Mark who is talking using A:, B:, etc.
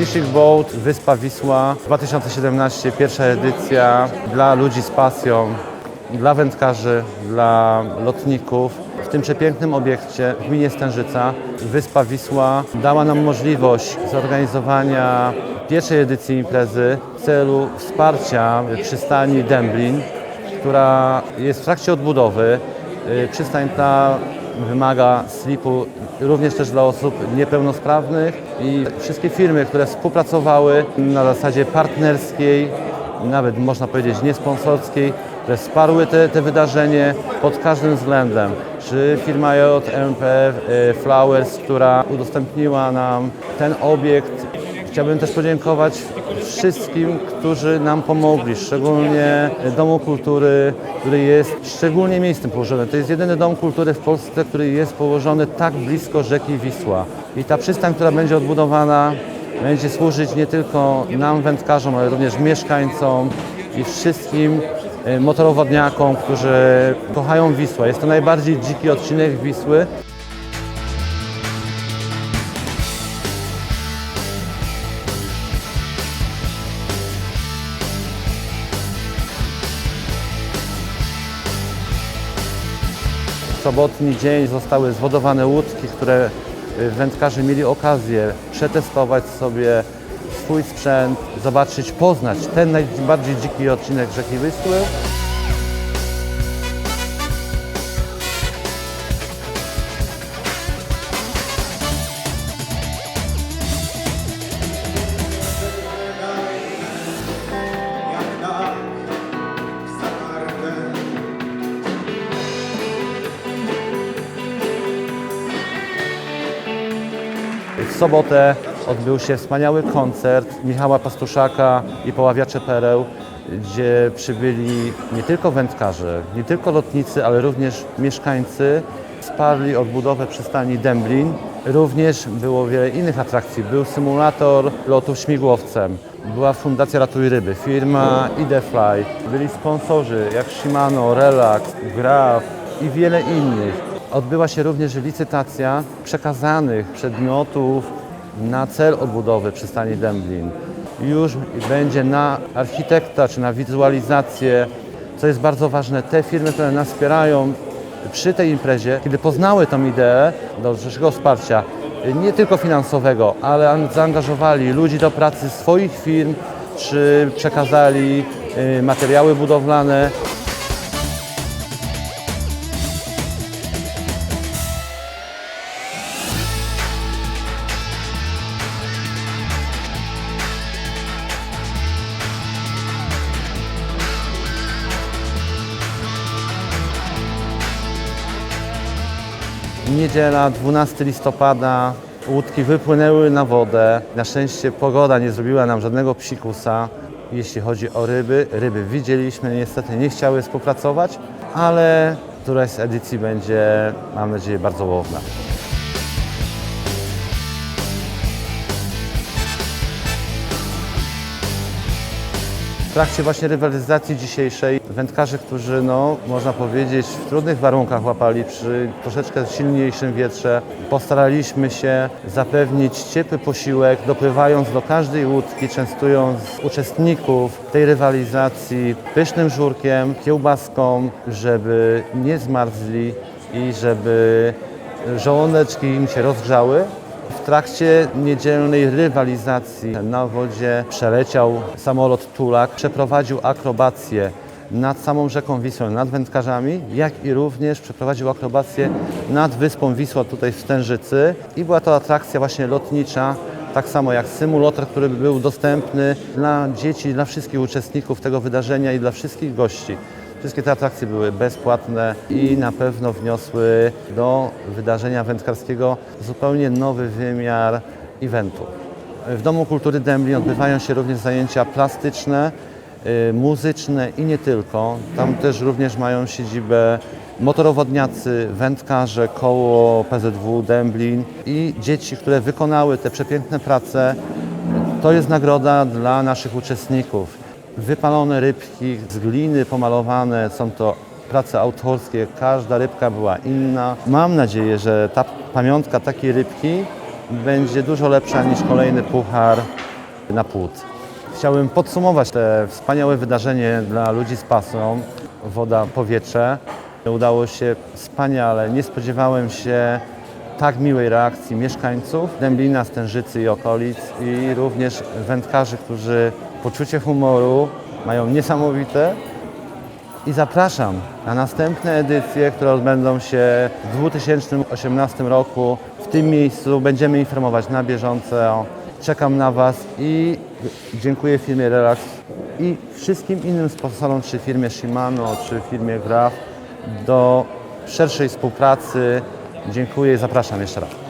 A: Fishing Boat, Wyspa Wisła, 2017, pierwsza edycja dla ludzi z pasją, dla wędkarzy, dla lotników. W tym przepięknym obiekcie w gminie Stężyca Wyspa Wisła dała nam możliwość zorganizowania pierwszej edycji imprezy w celu wsparcia przystani Dęblin, która jest w trakcie odbudowy. Y, Przystań ta wymaga slipu również też dla osób niepełnosprawnych i wszystkie firmy, które współpracowały na zasadzie partnerskiej, nawet można powiedzieć niesponsorskiej, które wsparły te, te wydarzenie pod każdym względem. Czy firma JMP y, Flowers, która udostępniła nam ten obiekt. Chciałbym też podziękować wszystkim, którzy nam pomogli, szczególnie Domu Kultury, który jest szczególnie miejscem położony. To jest jedyny dom kultury w Polsce, który jest położony tak blisko rzeki Wisła. I ta przystań, która będzie odbudowana, będzie służyć nie tylko nam, wędkarzom, ale również mieszkańcom i wszystkim e, motorowodniakom, którzy kochają Wisłę. Jest to najbardziej dziki odcinek Wisły. Sobotni dzień zostały zwodowane łódki, które y, wędkarze mieli okazję przetestować sobie swój sprzęt, zobaczyć, poznać ten najbardziej dziki odcinek rzeki Wisły. Sobotę odbył się wspaniały koncert Michała Pastuszaka i Poławiacze Pereł, gdzie przybyli nie tylko wędkarze, nie tylko lotnicy, ale również mieszkańcy. Wsparli odbudowę przystani Dęblin. Również było wiele innych atrakcji. Był symulator lotu śmigłowcem. Była Fundacja Ratuj Ryby, firma Idefly. Byli sponsorzy jak Shimano, Relax, Graf i wiele innych. Odbyła się również licytacja przekazanych przedmiotów na cel odbudowy przystani Dęblin. Już będzie na architekta czy na wizualizację, co jest bardzo ważne, te firmy, które nas wspierają przy tej imprezie, kiedy poznały tą ideę do szerszego wsparcia, nie tylko finansowego, ale an- zaangażowali ludzi do pracy swoich firm, czy przekazali y, materiały budowlane, Niedziela, 12 listopada, łódki wypłynęły na wodę. Na szczęście pogoda nie zrobiła nam żadnego psikusa. Jeśli chodzi o ryby, ryby widzieliśmy, niestety nie chciały współpracować, ale któraś z edycji będzie, mam nadzieję, bardzo łowna. W trakcie właśnie rywalizacji dzisiejszej wędkarze, którzy no, można powiedzieć w trudnych warunkach łapali przy troszeczkę silniejszym wietrze, postaraliśmy się zapewnić ciepły posiłek, dopływając do każdej łódki, częstując uczestników tej rywalizacji pysznym żurkiem, kiełbaską, żeby nie zmarzli i żeby żołądeczki im się rozgrzały. W trakcie niedzielnej rywalizacji na wodzie przeleciał samolot Tulak, przeprowadził akrobację nad samą rzeką Wisłą, nad wędkarzami, jak i również przeprowadził akrobację nad wyspą Wisła tutaj w Stężycy i była to atrakcja właśnie lotnicza, tak samo jak symulator, który był dostępny dla dzieci, dla wszystkich uczestników tego wydarzenia i dla wszystkich gości. Wszystkie te atrakcje były bezpłatne i na pewno wniosły do wydarzenia wędkarskiego zupełnie nowy wymiar eventu. W Domu Kultury Dęblin odbywają się również zajęcia plastyczne, y, muzyczne i nie tylko. Tam też również mają siedzibę motorowodniacy, wędkarze, koło PZW Dęblin i dzieci, które wykonały te przepiękne prace. To jest nagroda dla naszych uczestników. Wypalone rybki z gliny pomalowane, są to prace autorskie, każda rybka była inna. Mam nadzieję, że ta pamiątka takiej rybki będzie dużo lepsza niż kolejny puchar na płód. Chciałbym podsumować te wspaniałe wydarzenie dla ludzi z pasą Woda, powietrze. Udało się wspaniale. Nie spodziewałem się tak miłej reakcji mieszkańców Dęblina, Stężycy i okolic i również wędkarzy, którzy poczucie humoru mają niesamowite i zapraszam na następne edycje, które odbędą się w 2018 roku. W tym miejscu będziemy informować na bieżąco. Czekam na Was i dziękuję firmie Relax i wszystkim innym sponsorom, czy firmie Shimano, czy firmie Graf do szerszej współpracy. Dziękuję i zapraszam jeszcze raz.